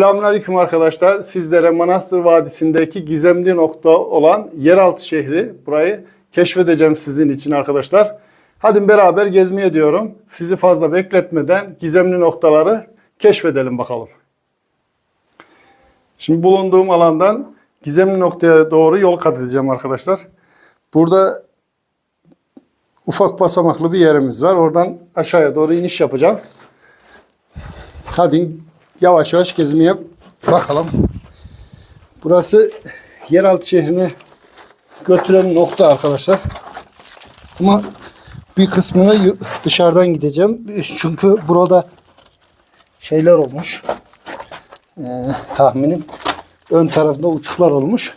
Selamünaleyküm arkadaşlar. Sizlere Manastır Vadisi'ndeki gizemli nokta olan yeraltı şehri burayı keşfedeceğim sizin için arkadaşlar. Hadi beraber gezmeye diyorum. Sizi fazla bekletmeden gizemli noktaları keşfedelim bakalım. Şimdi bulunduğum alandan gizemli noktaya doğru yol kat edeceğim arkadaşlar. Burada ufak basamaklı bir yerimiz var. Oradan aşağıya doğru iniş yapacağım. Hadi yavaş yavaş gezmeye bakalım. Burası yeraltı şehrine götüren nokta arkadaşlar. Ama bir kısmını dışarıdan gideceğim. Çünkü burada şeyler olmuş. Ee, tahminim ön tarafında uçuklar olmuş.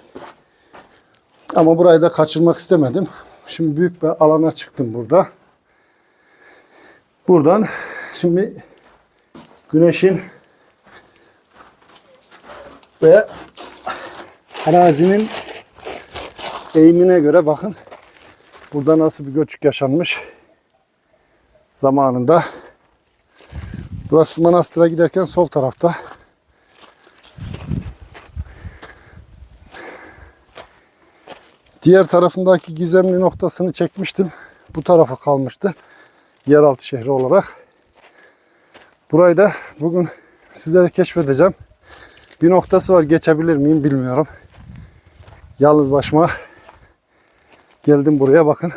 Ama burayı da kaçırmak istemedim. Şimdi büyük bir alana çıktım burada. Buradan şimdi güneşin ve arazinin eğimine göre bakın burada nasıl bir göçük yaşanmış zamanında. Burası manastıra giderken sol tarafta. Diğer tarafındaki gizemli noktasını çekmiştim. Bu tarafa kalmıştı. Yeraltı şehri olarak. Burayı da bugün sizlere keşfedeceğim. Bir noktası var geçebilir miyim bilmiyorum. Yalnız başıma geldim buraya bakın.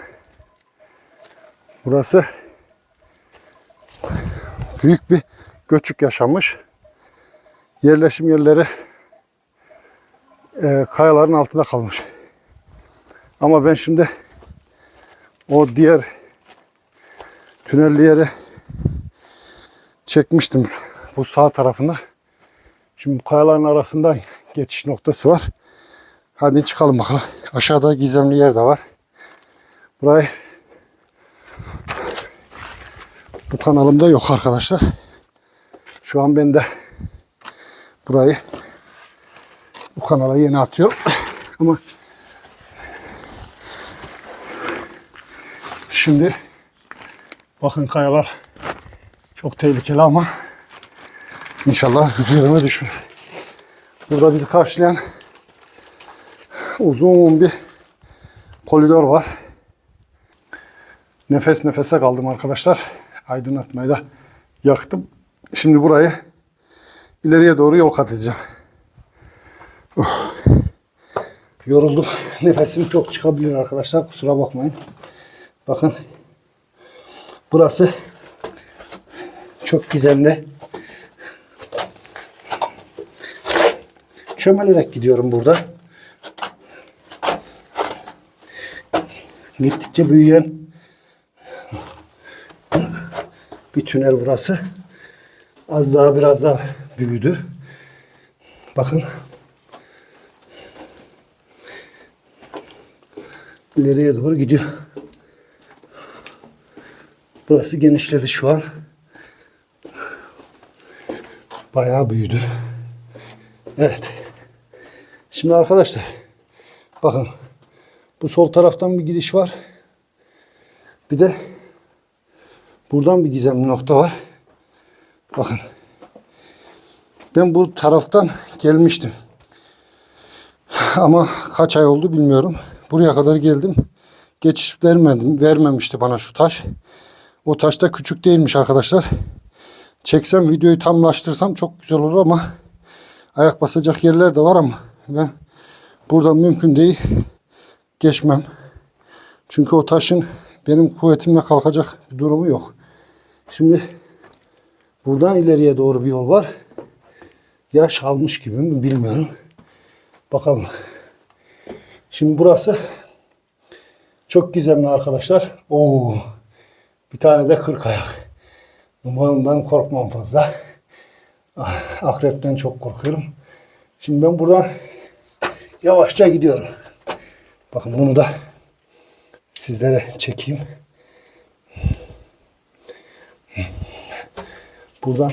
Burası büyük bir göçük yaşamış. Yerleşim yerleri e, kayaların altında kalmış. Ama ben şimdi o diğer tünelli yere çekmiştim bu sağ tarafına. Şimdi kayaların arasında geçiş noktası var. Hadi çıkalım bakalım. Aşağıda gizemli yer de var. Burayı bu kanalımda yok arkadaşlar. Şu an ben de burayı bu kanala yeni atıyorum. Ama şimdi bakın kayalar çok tehlikeli ama İnşallah üzerime düşmez. Burada bizi karşılayan uzun bir koridor var. Nefes nefese kaldım arkadaşlar. Aydınlatmayı da yaktım. Şimdi burayı ileriye doğru yol kat edeceğim. Oh. Yoruldum. Nefesim çok çıkabilir arkadaşlar. Kusura bakmayın. Bakın. Burası çok gizemli. Çömelerek gidiyorum burada. Gittikçe büyüyen bir tünel burası. Az daha biraz daha büyüdü. Bakın. İleriye doğru gidiyor. Burası genişledi şu an. Bayağı büyüdü. Evet. Şimdi arkadaşlar bakın bu sol taraftan bir gidiş var. Bir de buradan bir gizemli nokta var. Bakın. Ben bu taraftan gelmiştim. Ama kaç ay oldu bilmiyorum. Buraya kadar geldim. Geçiş vermedim. Vermemişti bana şu taş. O taş da küçük değilmiş arkadaşlar. Çeksem videoyu tamlaştırsam çok güzel olur ama ayak basacak yerler de var ama ben buradan mümkün değil geçmem. Çünkü o taşın benim kuvvetimle kalkacak bir durumu yok. Şimdi buradan ileriye doğru bir yol var. Yaş almış gibi mi bilmiyorum. Bakalım. Şimdi burası çok gizemli arkadaşlar. Oo, bir tane de kırk ayak. Umarım korkmam fazla. Ah, Akrepten çok korkuyorum. Şimdi ben buradan yavaşça gidiyorum. Bakın bunu da sizlere çekeyim. Buradan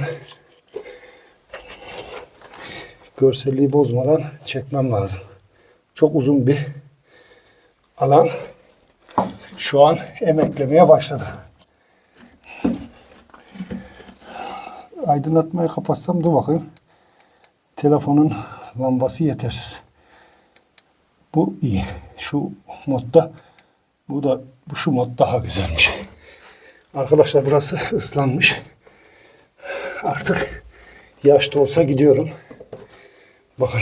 görselliği bozmadan çekmem lazım. Çok uzun bir alan. Şu an emeklemeye başladı. Aydınlatmayı kapatsam dur bakayım. telefonun lambası yetersiz. Bu iyi. Şu modda bu da bu şu mod daha güzelmiş. Arkadaşlar burası ıslanmış. Artık yaş da olsa gidiyorum. Bakın.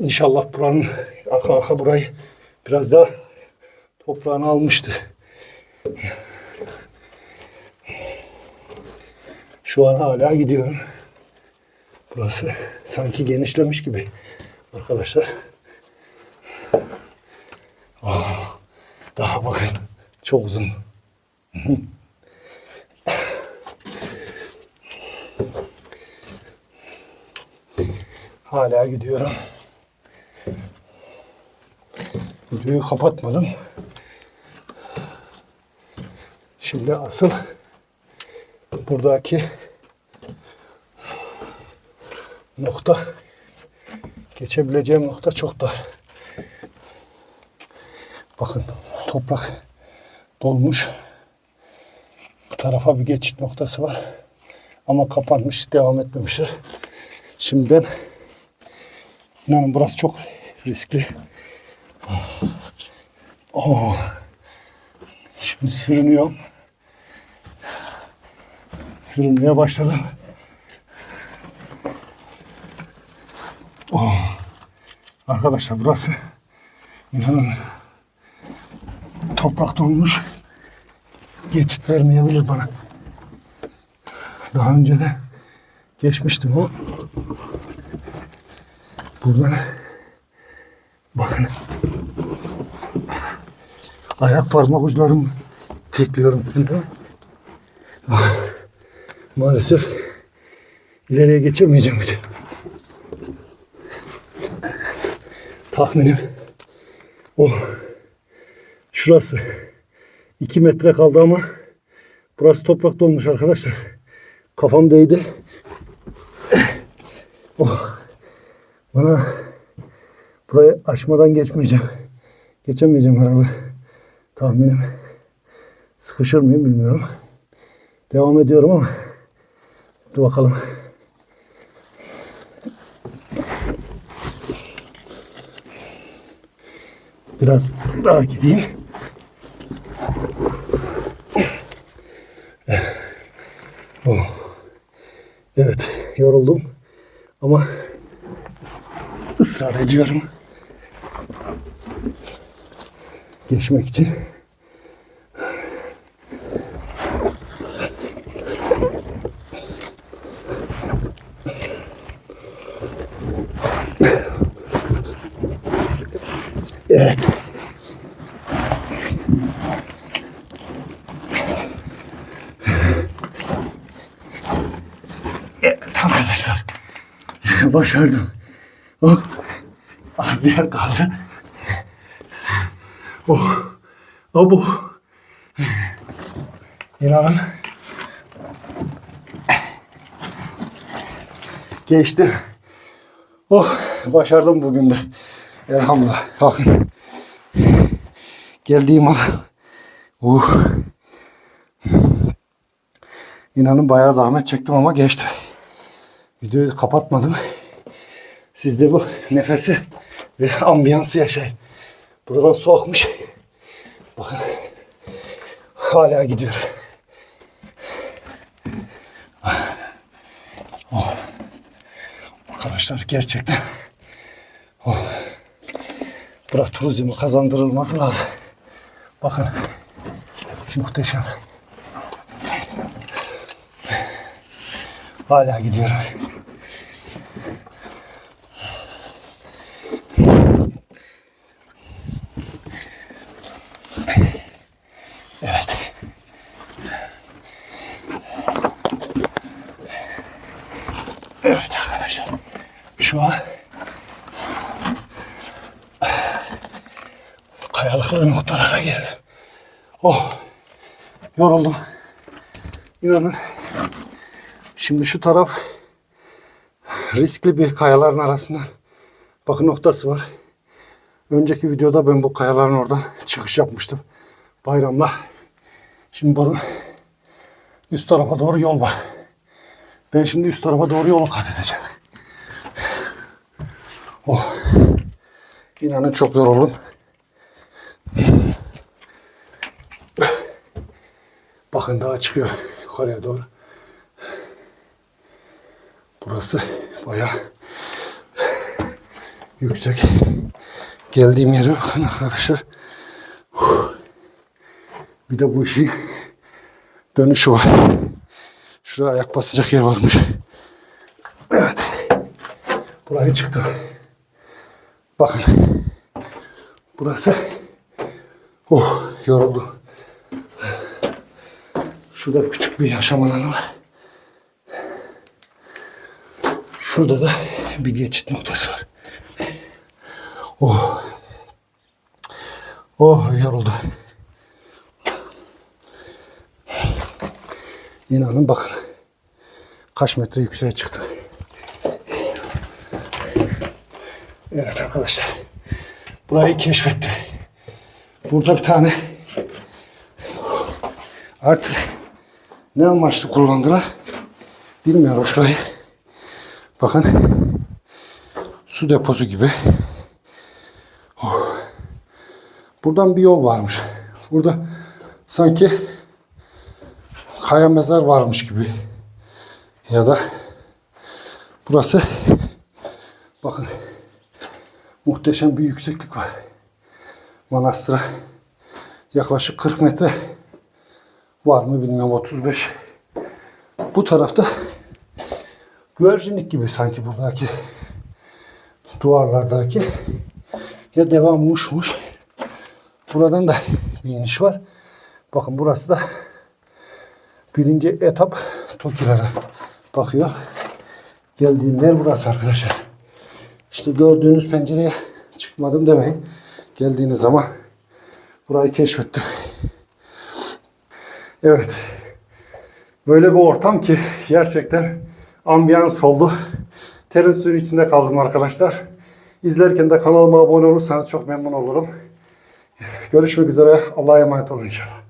İnşallah buranın aka aka burayı biraz daha toprağını almıştı. Şu an hala gidiyorum. Burası sanki genişlemiş gibi arkadaşlar. Ah, daha bakın çok uzun. Hala gidiyorum. Videoyu kapatmadım. Şimdi asıl buradaki nokta geçebileceğim nokta çok dar. Bakın toprak dolmuş. Bu tarafa bir geçit noktası var. Ama kapanmış, devam etmemişler. Şimdiden inanın burası çok riskli. Oh. Şimdi sürünüyorum. Sürünmeye başladım. Oh. Arkadaşlar burası inanın toprak dolmuş. Geçit vermeyebilir bana. Daha önce de geçmiştim o. Buradan bakın ayak parmak uçlarım tekliyorum kendime. Ah, Maalesef ileriye geçemeyeceğim. bir de. Tahminim o şurası 2 metre kaldı ama burası toprak dolmuş arkadaşlar. Kafam değdi. Oh. Bana burayı aşmadan geçmeyeceğim. Geçemeyeceğim herhalde. Tahminim. Sıkışır mıyım bilmiyorum. Devam ediyorum ama dur bakalım. Biraz daha gideyim. Oh. Evet, yoruldum. Ama ıs- ısrar ediyorum. Geçmek için. Evet. Evet arkadaşlar. Başardım. Oh. Az bir yer kaldı. Oh. Oh bu. İnanın. Geçti. Oh. Başardım bugün de. Elhamdülillah. Bakın. Geldiğim an. Uh. İnanın bayağı zahmet çektim ama geçti. Videoyu kapatmadım. Siz de bu nefesi ve ambiyansı yaşayın. Buradan su akmış. Bakın. Hala gidiyor. Oh. Arkadaşlar gerçekten oh. Burası turizmi kazandırılması lazım. Bakın. Muhteşem. Hala gidiyorum. Evet. Evet arkadaşlar. Şu an kayalıklı noktalara geldim. Oh. Yoruldum. İnanın. Şimdi şu taraf riskli bir kayaların arasında bakın noktası var. Önceki videoda ben bu kayaların oradan çıkış yapmıştım. Bayramla. Şimdi bunun üst tarafa doğru yol var. Ben şimdi üst tarafa doğru yol kat edeceğim. Oh. İnanın çok yoruldum. Bakın daha çıkıyor yukarıya doğru. Burası bayağı yüksek. Geldiğim yere bakın arkadaşlar. Bir de bu işin dönüşü var. Şuraya ayak basacak yer varmış. Evet. Buraya çıktım. Bakın. Burası. Oh yoruldum. Şurada küçük bir yaşam alanı var. Şurada da bir geçit noktası var. Oh. Oh yoruldum. İnanın bakın. Kaç metre yükseğe çıktım. Evet arkadaşlar. Burayı keşfettim. Burada bir tane artık ne amaçlı kullandılar bilmiyorum şurayı. Bakın su deposu gibi. Oh. Buradan bir yol varmış. Burada sanki kaya mezar varmış gibi. Ya da burası bakın muhteşem bir yükseklik var. Manastıra yaklaşık 40 metre var mı bilmiyorum 35. Bu tarafta güvercinlik gibi sanki buradaki duvarlardaki ya devammışmış. Buradan da bir iniş var. Bakın burası da birinci etap Tokilere bakıyor. Geldiğim yer burası arkadaşlar. İşte gördüğünüz pencereye çıkmadım demeyin. Geldiğiniz zaman burayı keşfettim. Evet. Böyle bir ortam ki gerçekten ambiyans oldu. Terin suyu içinde kaldım arkadaşlar. İzlerken de kanalıma abone olursanız çok memnun olurum. Görüşmek üzere. Allah'a emanet olun inşallah.